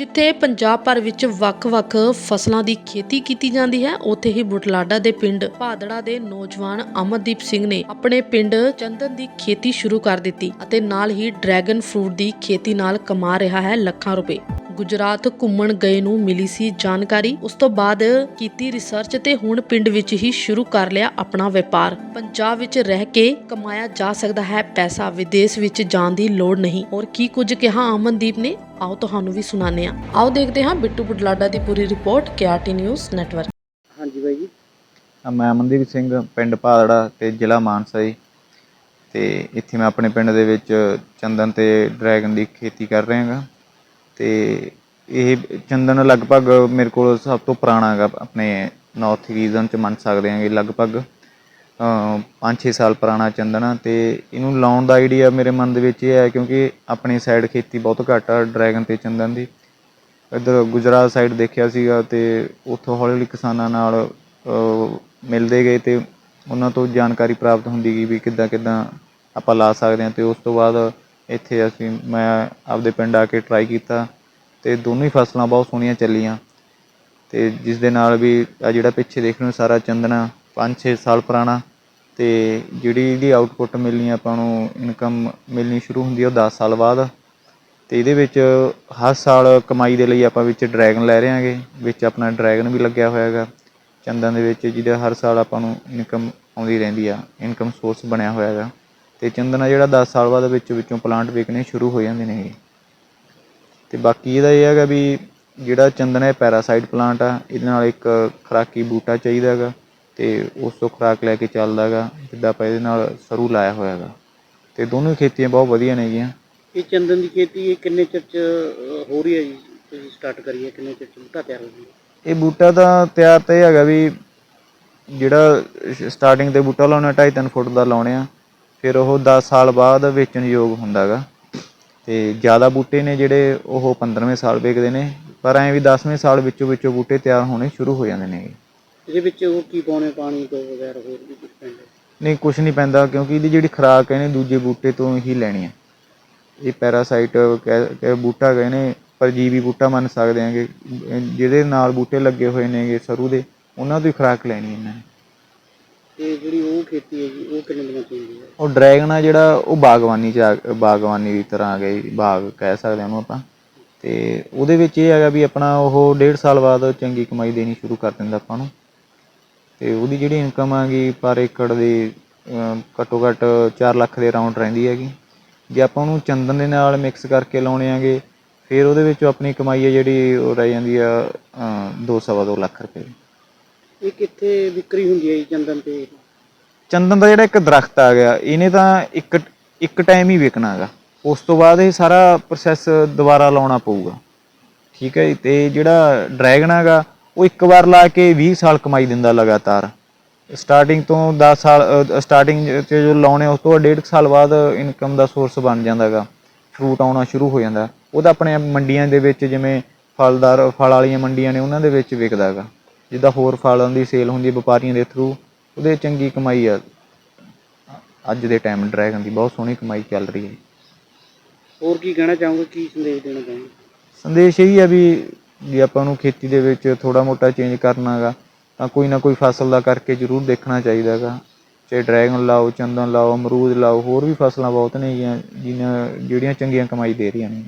ਜਿੱਥੇ ਪੰਜਾਬ ਭਰ ਵਿੱਚ ਵੱਖ-ਵੱਖ ਫਸਲਾਂ ਦੀ ਖੇਤੀ ਕੀਤੀ ਜਾਂਦੀ ਹੈ, ਉੱਥੇ ਹੀ ਬੁਟਲਾਡਾ ਦੇ ਪਿੰਡ ਭਾਦੜਾ ਦੇ ਨੌਜਵਾਨ ਅਮਨਦੀਪ ਸਿੰਘ ਨੇ ਆਪਣੇ ਪਿੰਡ ਚੰਦਨ ਦੀ ਖੇਤੀ ਸ਼ੁਰੂ ਕਰ ਦਿੱਤੀ ਅਤੇ ਨਾਲ ਹੀ ਡਰੈਗਨ ਫਰੂਟ ਦੀ ਖੇਤੀ ਨਾਲ ਕਮਾ ਰਿਹਾ ਹੈ ਲੱਖਾਂ ਰੁਪਏ। ਗੁਜਰਾਤ ਘੁੰਮਣ ਗਏ ਨੂੰ ਮਿਲੀ ਸੀ ਜਾਣਕਾਰੀ। ਉਸ ਤੋਂ ਬਾਅਦ ਕੀਤੀ ਰਿਸਰਚ ਤੇ ਹੁਣ ਪਿੰਡ ਵਿੱਚ ਹੀ ਸ਼ੁਰੂ ਕਰ ਲਿਆ ਆਪਣਾ ਵਪਾਰ। ਪੰਜਾਬ ਵਿੱਚ ਰਹਿ ਕੇ ਕਮਾਇਆ ਜਾ ਸਕਦਾ ਹੈ, ਪੈਸਾ ਵਿਦੇਸ਼ ਵਿੱਚ ਜਾਣ ਦੀ ਲੋੜ ਨਹੀਂ। ਔਰ ਕੀ ਕੁਝ ਕਿਹਾ ਅਮਨਦੀਪ ਨੇ? ਆਓ ਤੁਹਾਨੂੰ ਵੀ ਸੁਣਾਉਂਦੇ ਹਾਂ। ਆਓ ਦੇਖਦੇ ਹਾਂ ਬਿੱਟੂ ਬੁਢਲਾਡਾ ਦੀ ਪੂਰੀ ਰਿਪੋਰਟ ਕੇਆਰਟੀ ਨਿਊਜ਼ ਨੈਟਵਰਕ ਹਾਂਜੀ ਬਾਈ ਜੀ। ਮੈਂ ਅਮਨਦੀਪ ਸਿੰਘ ਪਿੰਡ ਭਾਦੜਾ ਤੇ ਜ਼ਿਲ੍ਹਾ ਮਾਨਸਾ ਜੀ। ਤੇ ਇੱਥੇ ਮੈਂ ਆਪਣੇ ਪਿੰਡ ਦੇ ਵਿੱਚ ਚੰਦਨ ਤੇ ਡਰੈਗਨ ਦੀ ਖੇਤੀ ਕਰ ਰਿਹਾ ਹਾਂ ਤੇ ਇਹ ਚੰਦਨ ਲਗਭਗ ਮੇਰੇ ਕੋਲ ਸਭ ਤੋਂ ਪੁਰਾਣਾ ਹੈਗਾ ਆਪਣੇ ਨਾਰਥ ਰੀਜਨ ਚ ਮੰਨ ਸਕਦੇ ਹਾਂਗੇ ਲਗਭਗ 5-6 ਸਾਲ ਪੁਰਾਣਾ ਚੰਦਨ ਆ ਤੇ ਇਹਨੂੰ ਲਾਉਣ ਦਾ ਆਈਡੀਆ ਮੇਰੇ ਮਨ ਦੇ ਵਿੱਚ ਇਹ ਹੈ ਕਿਉਂਕਿ ਆਪਣੀ ਸਾਈਡ ਖੇਤੀ ਬਹੁਤ ਘੱਟ ਆ ਡਰੈਗਨ ਤੇ ਚੰਦਨ ਦੀ। ਇੱਧਰ ਗੁਜਰਾਤ ਸਾਈਡ ਦੇਖਿਆ ਸੀਗਾ ਤੇ ਉੱਥੋਂ ਹੌਲੀ ਹੌਲੀ ਕਿਸਾਨਾਂ ਨਾਲ ਮਿਲਦੇ ਗਏ ਤੇ ਉਹਨਾਂ ਤੋਂ ਜਾਣਕਾਰੀ ਪ੍ਰਾਪਤ ਹੁੰਦੀ ਗਈ ਵੀ ਕਿੱਦਾਂ ਕਿੱਦਾਂ ਆਪਾਂ ਲਾ ਸਕਦੇ ਹਾਂ ਤੇ ਉਸ ਤੋਂ ਬਾਅਦ ਇੱਥੇ ਅਸੀਂ ਮੈਂ ਆਪਦੇ ਪਿੰਡ ਆ ਕੇ ਟਰਾਈ ਕੀਤਾ ਤੇ ਦੋਨੋਂ ਹੀ ਫਸਲਾਂ ਬਹੁਤ ਸੋਹਣੀਆਂ ਚੱਲੀਆਂ। ਤੇ ਜਿਸ ਦੇ ਨਾਲ ਵੀ ਆ ਜਿਹੜਾ ਪਿੱਛੇ ਦੇਖ ਰਹੇ ਹੋ ਸਾਰਾ ਚੰਦਨਾ 5-6 ਸਾਲ ਪੁਰਾਣਾ ਤੇ ਜਿਹੜੀ ਇਹਦੀ ਆਊਟਪੁੱਟ ਮਿਲਣੀ ਆਪਾਂ ਨੂੰ ਇਨਕਮ ਮਿਲਣੀ ਸ਼ੁਰੂ ਹੁੰਦੀ ਹੈ ਉਹ 10 ਸਾਲ ਬਾਅਦ। ਤੇ ਇਹਦੇ ਵਿੱਚ ਹਰ ਸਾਲ ਕਮਾਈ ਦੇ ਲਈ ਆਪਾਂ ਵਿੱਚ ਡਰੈਗਨ ਲੈ ਰਹੇ ਹਾਂਗੇ ਵਿੱਚ ਆਪਣਾ ਡਰੈਗਨ ਵੀ ਲੱਗਿਆ ਹੋਇਆ ਹੈਗਾ। ਚੰਦਨ ਦੇ ਵਿੱਚ ਜਿਹਦਾ ਹਰ ਸਾਲ ਆਪਾਂ ਨੂੰ ਇਨਕਮ ਆਉਂਦੀ ਰਹਿੰਦੀ ਆ ਇਨਕਮ ਸੋਰਸ ਬਣਿਆ ਹੋਇਆ ਹੈਗਾ। ਤੇ ਚੰਦਨ ਆ ਜਿਹੜਾ 10 ਸਾਲ ਬਾਅਦ ਵਿੱਚ ਵਿੱਚੋਂ ਪਲਾਂਟ ਵਿਕਣੇ ਸ਼ੁਰੂ ਹੋ ਜਾਂਦੇ ਨੇ ਤੇ ਬਾਕੀ ਇਹਦਾ ਇਹ ਹੈਗਾ ਵੀ ਜਿਹੜਾ ਚੰਦਨ ਹੈ ਪੈਰਾਸਾਈਟ ਪਲਾਂਟ ਆ, ਇਹਦੇ ਨਾਲ ਇੱਕ ਖਰਾਕੀ ਬੂਟਾ ਚਾਹੀਦਾ ਹੈਗਾ। ਤੇ ਉਸ ਤੋਂ ਖੁਰਾਕ ਲੈ ਕੇ ਚੱਲਦਾ ਹੈਗਾ ਜਿੱਦਾਂ ਆਪਾਂ ਇਹਦੇ ਨਾਲ ਸਰੂ ਲਾਇਆ ਹੋਇਆ ਹੈਗਾ। ਤੇ ਦੋਨੋਂ ਹੀ ਖੇਤੀਆਂ ਬਹੁਤ ਵਧੀਆ ਨੇਗੀਆਂ ਇਹ ਚੰਦਨ ਦੀ ਖੇਤੀ ਇਹ ਕਿੰਨੇ ਚਿਰ ਚ ਹੋ ਰਹੀ ਹੈ ਜੀ? ਤੁਸੀਂ ਸਟਾਰਟ ਕਰੀਏ ਕਿੰਨੇ ਚਿਰ ਚ ਬੂਟਾ ਤਿਆਰ ਹੋ ਗਿਆ? ਇਹ ਬੂਟਾ ਤਾਂ ਤਿਆਰ ਤਾਂ ਇਹ ਹੈਗਾ ਵੀ ਜਿਹੜਾ ਸਟਾਰਟਿੰਗ ਤੇ ਬੂਟਾ ਲਾਉਣਾ 2.5 ਫੁੱਟ ਦਾ ਲਾਉਣੇ ਆ। ਫਿਰ ਉਹ 10 ਸਾਲ ਬਾਅਦ ਵੇਚਣ ਯੋਗ ਹੁੰਦਾ ਗਾ ਤੇ ਜ਼ਿਆਦਾ ਬੂਟੇ ਨੇ ਜਿਹੜੇ ਉਹ 15ਵੇਂ ਸਾਲ ਵੇਚਦੇ ਨੇ ਪਰ ਐਂ ਵੀ 10ਵੇਂ ਸਾਲ ਵਿੱਚੋਂ ਵਿੱਚੋਂ ਬੂਟੇ ਤਿਆਰ ਹੋਣੇ ਸ਼ੁਰੂ ਹੋ ਜਾਂਦੇ ਨੇ। ਇਹਦੇ ਵਿੱਚ ਉਹ ਕੀ ਪਾਉਣੇ ਪਾਣੀ ਤੋਂ ਵਗੈਰਾ ਹੋਰ ਵੀ ਕੁਝ ਪੈਂਦਾ? ਨਹੀਂ ਕੁਝ ਨਹੀਂ ਪੈਂਦਾ ਕਿਉਂਕਿ ਇਹਦੀ ਜਿਹੜੀ ਖੁਰਾਕ ਹੈ ਇਹਨੇ ਦੂਜੇ ਬੂਟੇ ਤੋਂ ਹੀ ਲੈਣੀ ਹੈ। ਇਹ ਪੈਰਾਸਾਈਟ ਕਹਿ ਬੂਟਾ ਗਏ ਨੇ ਪਰਜੀਵੀ ਬੂਟਾ ਮੰਨ ਸਕਦੇ ਆਂਗੇ ਜਿਹਦੇ ਨਾਲ ਬੂਟੇ ਲੱਗੇ ਹੋਏ ਨੇਗੇ ਸਰੂ ਦੇ ਉਹਨਾਂ ਤੋਂ ਹੀ ਖੁਰਾਕ ਲੈਣੀ ਇਹਨਾਂ ਨੇ। ਤੇ ਜਿਹੜੀ ਉਹ ਖੇਤੀ ਹੈ ਜੀ ਉਹ ਕਿੰਨੇ ਦਿਨਾਂ ਚ ਹੁੰਦੀ ਹੈ? ਉਹ ਡਰੈਗਨ ਆ ਜਿਹੜਾ ਉਹ ਬਾਗਬਾਨੀ ਚ ਬਾਗਬਾਨੀ ਦੀ ਤਰ੍ਹਾਂ ਆ ਗਈ ਬਾਗ ਕਹਿ ਸਕਦੇ ਉਹਨੂੰ ਆਪਾਂ। ਤੇ ਉਹਦੇ ਵਿੱਚ ਇਹ ਹੈਗਾ ਵੀ ਆਪਣਾ ਉਹ ਡੇਢ ਸਾਲ ਬਾਅਦ ਚੰਗੀ ਕਮਾਈ ਦੇਣੀ ਸ਼ੁਰੂ ਕਰ ਦਿੰਦਾ ਆਪਾਂ ਨੂੰ ਤੇ ਉਹਦੀ ਜਿਹੜੀ ਇਨਕਮ ਆਗੀ ਪਰ ਏਕੜ ਦੀ ਘੱਟੋ ਘੱਟ 4 ਲੱਖ ਦੇ ਅਰਾਊਂਡ ਰਹਿੰਦੀ ਹੈਗੀ। ਜੇ ਆਪਾਂ ਉਹਨੂੰ ਚੰਦਨ ਦੇ ਨਾਲ ਮਿਕਸ ਕਰਕੇ ਲਾਉਣੇ ਆਗੇ ਫਿਰ ਉਹਦੇ ਵਿੱਚ ਆਪਣੀ ਕਮਾਈ ਹੈ ਜਿਹੜੀ ਉਹ ਰਹਿ ਜਾਂਦੀ ਆ 2.5 ਲੱਖ ਰੁਪਏ। ਇਹ ਕਿੱਥੇ ਵਿਕਰੀ ਹੁੰਦੀ ਹੈ ਜੀ ਚੰਦਨ ਤੇ? ਚੰਦਨ ਦਾ ਜਿਹੜਾ ਇੱਕ ਦਰਖਤ ਆ ਗਿਆ ਇਹਨੇ ਤਾਂ ਇੱਕ ਇੱਕ ਟਾਈਮ ਹੀ ਵਿਕਣਾ ਹੈਗਾ। ਉਸ ਤੋਂ ਬਾਅਦ ਇਹ ਸਾਰਾ ਪ੍ਰੋਸੈਸ ਦੁਬਾਰਾ ਲਾਉਣਾ ਪਊਗਾ। ਠੀਕ ਹੈ ਤੇ ਜਿਹੜਾ ਡਰੈਗਨ ਹੈਗਾ ਉਹ ਇੱਕ ਵਾਰ ਲਾ ਕੇ 20 ਸਾਲ ਕਮਾਈ ਦਿੰਦਾ ਲਗਾਤਾਰ। ਸਟਾਰਟਿੰਗ ਤੋਂ 10 ਸਾਲ ਸਟਾਰਟਿੰਗ ਚ ਜੋ ਲਾਉਣੇ ਉਸ ਤੋਂ ਬਾਅਦ ਡੇਢ ਕੁ ਸਾਲ ਬਾਅਦ ਇਨਕਮ ਦਾ ਸੋਰਸ ਬਣ ਜਾਂਦਾ ਹੈਗਾ ਫਰੂਟ ਆਉਣਾ ਸ਼ੁਰੂ ਹੋ ਜਾਂਦਾ। ਉਹ ਤਾਂ ਆਪਣੇ ਮੰਡੀਆਂ ਦੇ ਵਿੱਚ ਜਿਵੇਂ ਫਲਦਾਰ ਫਲ ਵਾਲੀਆਂ ਮੰਡੀਆਂ ਨੇ ਉਹਨਾਂ ਦੇ ਵਿੱਚ ਵਿਕਦਾ ਹੈਗਾ ਜਿੱਦਾਂ ਹੋਰ ਫਲਾਂ ਦੀ ਸੇਲ ਹੁੰਦੀ ਹੈ ਵਪਾਰੀਆਂ ਦੇ ਥਰੂ ਉਹਦੇ ਚੰਗੀ ਕਮਾਈ ਆ। ਅੱਜ ਦੇ ਟਾਈਮ ਡਰੈਗਨ ਦੀ ਬਹੁਤ ਸੋਹਣੀ ਕਮਾਈ ਚੱਲ ਰਹੀ ਹੈ। ਹੋਰ ਕੀ ਕਹਿਣਾ ਚਾਹੋਗੇ? ਕੀ ਸੰਦੇਸ਼ ਦੇਣਾ ਚਾਹੋਗੇ? ਸੰਦੇਸ਼ ਇਹੀ ਹੈ ਵੀ ਜੇ ਆਪਾਂ ਨੂੰ ਖੇਤੀ ਦੇ ਵਿੱਚ ਥੋੜ੍ਹਾ ਮੋਟਾ ਚੇਂਜ ਕਰਨਾ ਗਾ, ਤਾਂ ਕੋਈ ਨਾ ਕੋਈ ਫਸਲ ਦਾ ਕਰਕੇ ਜ਼ਰੂਰ ਦੇਖਣਾ ਚਾਹੀਦਾ ਗਾ। ਚਾਹੇ ਡਰੈਗਨ ਲਾਓ, ਚੰਦਨ ਲਾਓ, ਅਮਰੂਦ ਲਾਓ, ਹੋਰ ਵੀ ਫਸਲਾਂ ਬਹੁਤ ਨੇਗੀਆਂ ਜਿਨ੍ਹਾਂ, ਜਿਹੜੀਆਂ ਚੰਗੀਆਂ ਕਮਾਈ ਦੇ ਰਹੀਆਂ ਨੇ।